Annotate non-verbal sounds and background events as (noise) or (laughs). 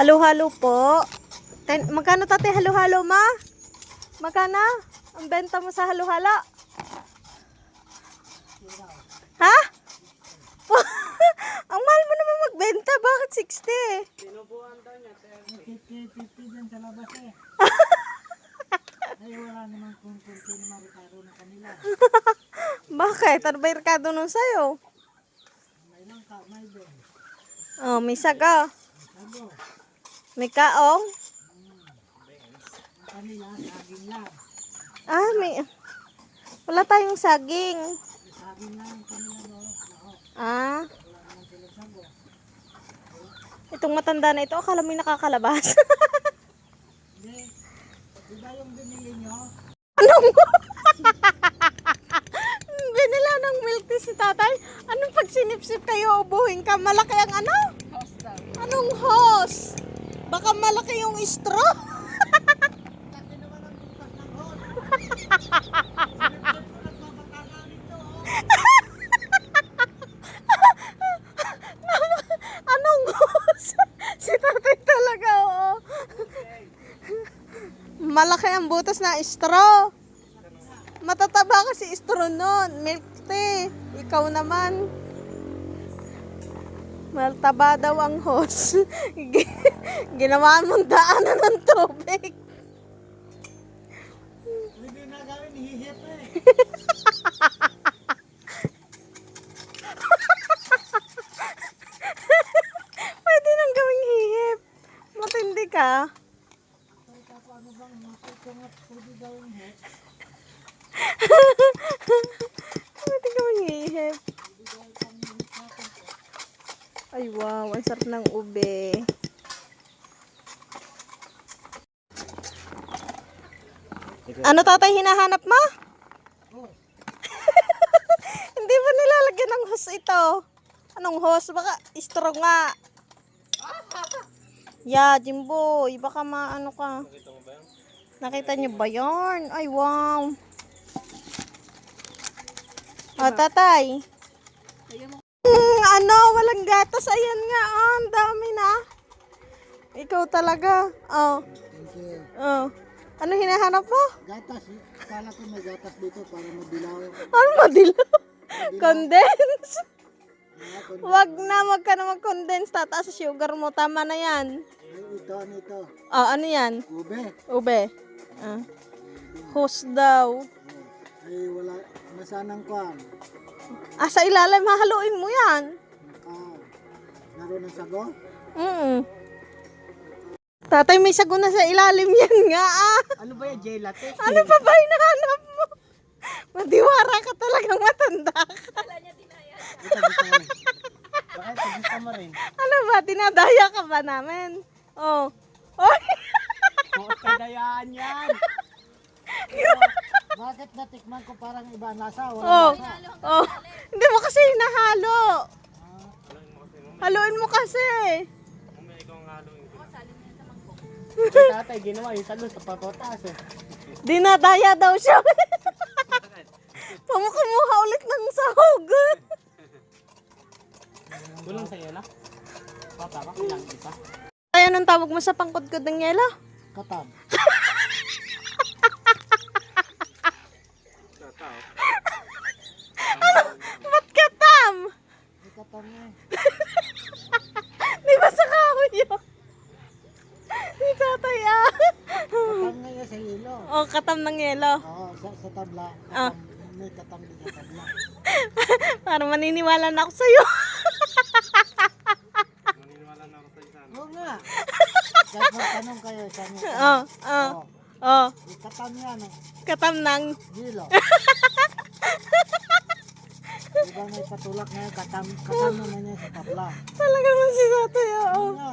Halo-halo po. Ten, magkano tate halo-halo ma? Magkano? Ang benta mo sa halo-halo? Ha? (laughs) Ang mahal mo naman magbenta. Bakit 60? Fifty-fifty dyan sa labas (laughs) eh. Ay, wala naman kung kunti na na kanila. Bakit? Ano ba yung rekado nun sa'yo? May lang ka, may ben. Oh, may saga. Sago, May kaong. kanila, saging lang. Ah, may... Wala tayong saging. Saging lang ang kanila no. Ah, itong matanda na ito, akala (laughs) mo yung nakakalabas. (laughs) Hindi, di ba yung binili nyo? Anong? Binila ng milk tea si tatay. Anong pag sinipsip kayo, ubuhin ka? Malaki ang ano? Baka malaki yung straw. Anong hose? si talaga, oo. Malaki ang butas na straw. Matataba kasi straw nun. Milk tea. Ikaw naman. Maltaba daw ang hose. (laughs) Gi- Ginawa mong daanan ng tubig. Hindi na gawin, hihip eh. Pwede nang gawing hihip. Matindi ka. Ano bang matutungat pwede gawin hip? Pwede gawing hihip. Ay wow, ang sarap ng ube. Ano tatay hinahanap mo? Oh, (laughs) Hindi ba nilalagyan ng hose ito? Anong hose? Baka straw nga. Yeah, Jimboy. Baka maano ka. Nakita niyo ba yarn? Ay, wow. O, tatay. Mm, ano, walang gatas. Ayan nga, oh, ang dami na. Ikaw talaga. Oh, thank you. oh. Ano hinahanap mo? Gatas, eh. Kala ko may gatas dito para mabilaw. Ano madilaw? Condense. Ah, kung Wag na, wag ka na mag-condense. Tataas sa sugar mo. Tama na yan. ay, ito, ano ito? Oh, ano yan? Ube. Ube. Ah. Hose daw. Oh, ay, wala. Masanang kwan. Ah, sa ilalim, hahaluin mo yan. Naka, naroon ng sago. Mm Tatay, may sago na sa ilalim yan nga ah. Ano ba yung gelatin? Ano pa ba hinahanap mo? Madiwara ka talagang matanda ka. Ito, gusto mo. Bakit? Gusto mo rin. Ano ba? Dinadaya ka ba namin? Oh. Oy! Oo, kadayaan yan. (laughs) Bakit natikman ko parang iba nasa? Wala Oh. nasa. Oh. Hindi mo kasi hinahalo. Ah, Haluin mo kasi. Yung tatay ginawa yung talo sa papotas eh. Dinadaya daw siya. (laughs) Pamukumuha ulit ng sahog. Tulong sa iyo na? Papa, bakit lang isa? Ay, anong tawag mo sa pangkudkod ng yelo? Katam. (laughs) Ba't katam? May katam niya eh. Di ba sa kahoy yun? Di tatay ah. Katam ilo. Oh, katam ng yelo. Oo, sa, sa tabla. Ah. Katam, May katam din sa tabla. (laughs) Para maniniwala na ako sa'yo. Oo nga. (laughs) Kahit magtanong kayo sa inyo. Oh, oh, Oo. oh. May katam yan eh. Katam ng... Hilo. (laughs) Di ba may patulak na? Katam, katam naman yan sa tabla. Talaga man si tatay, oo. Oo nga.